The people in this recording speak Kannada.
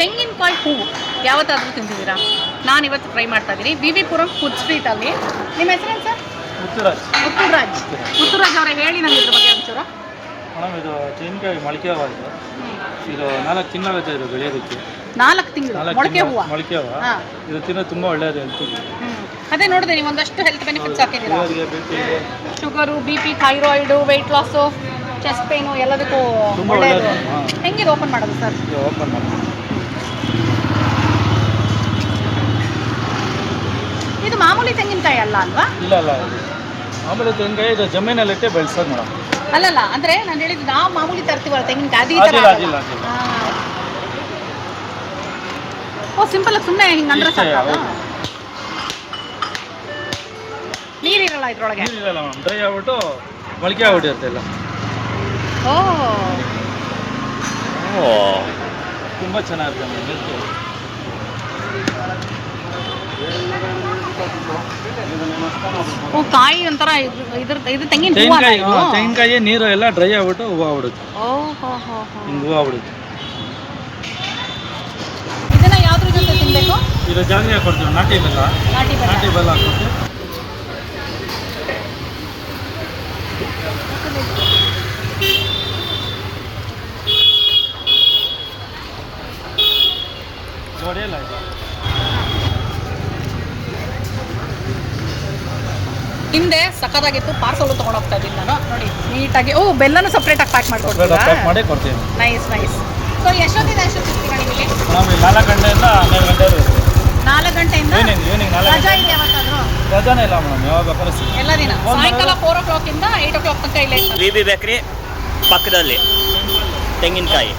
ತೆಂಗಿನಕಾಯಿ ಹೂವು ಯಾವತ್ತಾದರೂ ತಿಂದಿದ್ದೀರಾ? ನಾನು ಇವತ್ತು ಟ್ರೈ ಮಾಡ್ತಾ ಇದ್ದೀನಿ ಬಿ ವಿ ಪುರಂ ಫುಡ್ ಸ್ಟ್ರೀಟಲ್ಲಿ ನಿಮ್ಮ ಹೆಸರೇನು ಸರ್ ಮುತ್ತುರಾಜ್. ಮುತ್ತುರಾಜ್. ಮುತ್ತುರಾಜ್. ಅವರೇ ಹೇಳಿ ನನಗೆ ಇದ್ರ ಬಗ್ಗೆ ಒಂಚೂರು. ಮೇಡಮ್ ಇದು ತೆಂಗಿನಕಾಯಿ ಮೊಳಕೆ ಹೂವು ಇದು. ಇದು ನಾಲ್ಕು ತಿಂಗಳಾಗುತ್ತೆ ಇದು ಬೆಳೆಯೋದಕ್ಕೆ. ನಾಲ್ಕು ತಿಂಗಳು? ಮೊಳಕೆ ಹೂವು? ಮೊಳಕೆ ಹೂವ. ಇದು ತಿನ್ನೋದು ತುಂಬ ಒಳ್ಳೆಯದು ಹೆಲ್ತಿಗೆ ಅದೇ ನೋಡಿದೆ ನೀವು ಒಂದಷ್ಟು ಹೆಲ್ತ್ ಬೆನಿಫಿಟ್ಸ್ ಹಾಕಿದ್ದೀರಾ? Sugar B P thyroid weight loss chest pain ಎಲ್ಲದಕ್ಕೂ ಒಳ್ಳೆಯದು. ಹೆಂಗಿದೆ ಓಪನ್ ಮಾಡೋದು ಸರ್ ಓಪನ್ ಮಾಡಿ ಇದು ಮಾಮೂಲಿ ತೆಂಗಿನಕಾಯಿ ಅಲ್ಲ ಅಲ್ವಾ? ಇಲ್ಲ ಅಲ್ಲ ಮಾಮೂಲಿ ಆಮೇಲೆ ತೆಂಗಿನಕಾಯಿ ಇದು ಜಮೀನಲ್ಲಿಟ್ಟೆ ಬೆಳೆಸೋದು ಮೇಡಮ್. ಅಲ್ಲಲ್ಲ ಅಂದ್ರೆ ನಾನು ಹೇಳಿದ್ದು ನಾವು ಮಾಮೂಲಿ ತರ್ತೀವಲ್ಲ ತೆಂಗಿನಕಾಯಿ ಅದು ಈ ಥರ ಅದಿಲ್ಲ ಆಗಲ್ಲ. ಅದಿಲ್ಲ ಅದಿಲ್ಲ. ಓ ಸಿಂಪಲ್ ಸುಮ್ಮನೆ ಹಿಂಗೆ ಅಂದ್ರೆ ಇಷ್ಟೇ, ಸಾಕು? ಹೌದು. ನೀರಿರಲ್ಲ ಇದ್ರೊಳಗೆ? ನೀರಿಲ್ಲ ಮೇಡಮ್ ಡ್ರೈ ಆಗ್ಬಿಟ್ಟು ಮೊಳಕೆ ಆಗ್ಬಿಟ್ಟಿರುತ್ತೆ ಇಲ್ಲ ಓ. ತುಂಬ ಚೆನ್ನಾಗಿರುತ್ತೆ ಮೇಡಮ್ ಹೆಲ್ತು ಓ ಕಾಯಿ ಒಂಥರ ಇದ್ರ ಇದು ತೆಂಗಿನ ತೆಂಗಿನಕಾಯಿ ನೀರು ಎಲ್ಲ ಡ್ರೈ ಆಗ್ಬಿಟ್ಟು ಹೂವು ಆಗ್ಬಿಡುತ್ತೆ. ಓ ಹೋ ಹೋ ಹೋ. ಹಿಂಗೆ ಹೂವು ಆಗ್ಬಿಡುತ್ತೆ. ಇದನ್ನ ಯಾವ್ದ್ರ ಜೊತೆ ತಿನ್ಬೇಕು? ಇದು ಜಾಸ್ತಿ ಹಾಕೊಡ್ತೀವಿ ನಾಟಿ ಬೆಲ್ಲ. ನಾಟಿ ನಾಟಿ ಬೆಲ್ಲ ಬೆಲ್ಲ ಹಾಕ್ಬಿಟ್ಟು ನೋಡಿ ಇದು. ಹಿಂದೆ ಸಖತ್ತಾಗಿತ್ತು ಪಾರ್ಸಲ್ ತಗೊಂಡು ಹೋಗ್ತಾ ಇದ್ದೀನಿ ನಾನು. ನೋಡಿ ನೀಟಾಗಿ ಓ ಬೆಲ್ಲನು ಸಪ್ರೇಟಾಗಿ ಪ್ಯಾಕ್ ಪ್ಯಾಕ್ ಮಾಡಿ ಕೊಡ್ತೀವಿ ನೈಸ್ ನೈಸ್ ಸೊ ಎಷ್ಟೊತ್ತಿದೆ ಎಷ್ಟೊತ್ತಿಗೆ ನಿಮಗೆ ನಾವು ನಾಲ್ಕು ಗಂಟೆಯಿಂದ ಹನ್ನೆರಡು ಗಂಟೆ ನಾಲ್ಕು ಗಂಟೆಯಿಂದ ಈವ್ನಿಂಗ್ ಈವ್ನಿಂಗ್ ನಾಲ್ಕು ರಜಾ ಇದೆ ರಜಾನೆ ರಜಾನೇ ಇಲ್ಲ ಮೇಡಮ್ ಯಾವಾಗ ಬೇಕಾದ್ರೂ ಸಿಗುತ್ತೆ ಎಲ್ಲ ದಿನ. ಸಾಯಂಕಾಲ ಫೋರ್ ಓ ಕ್ಲಾಕಿಂದ ಏಯ್ಟ್ ಓ ಕ್ಲಾಕ್ ತನಕ ಇಲ್ಲೇ ವಿ ಬಿ ಬೇಕ್ರಿ ಪಕ್ಕದಲ್ಲಿ. ತೆಂಗಿನಕಾಯಿ.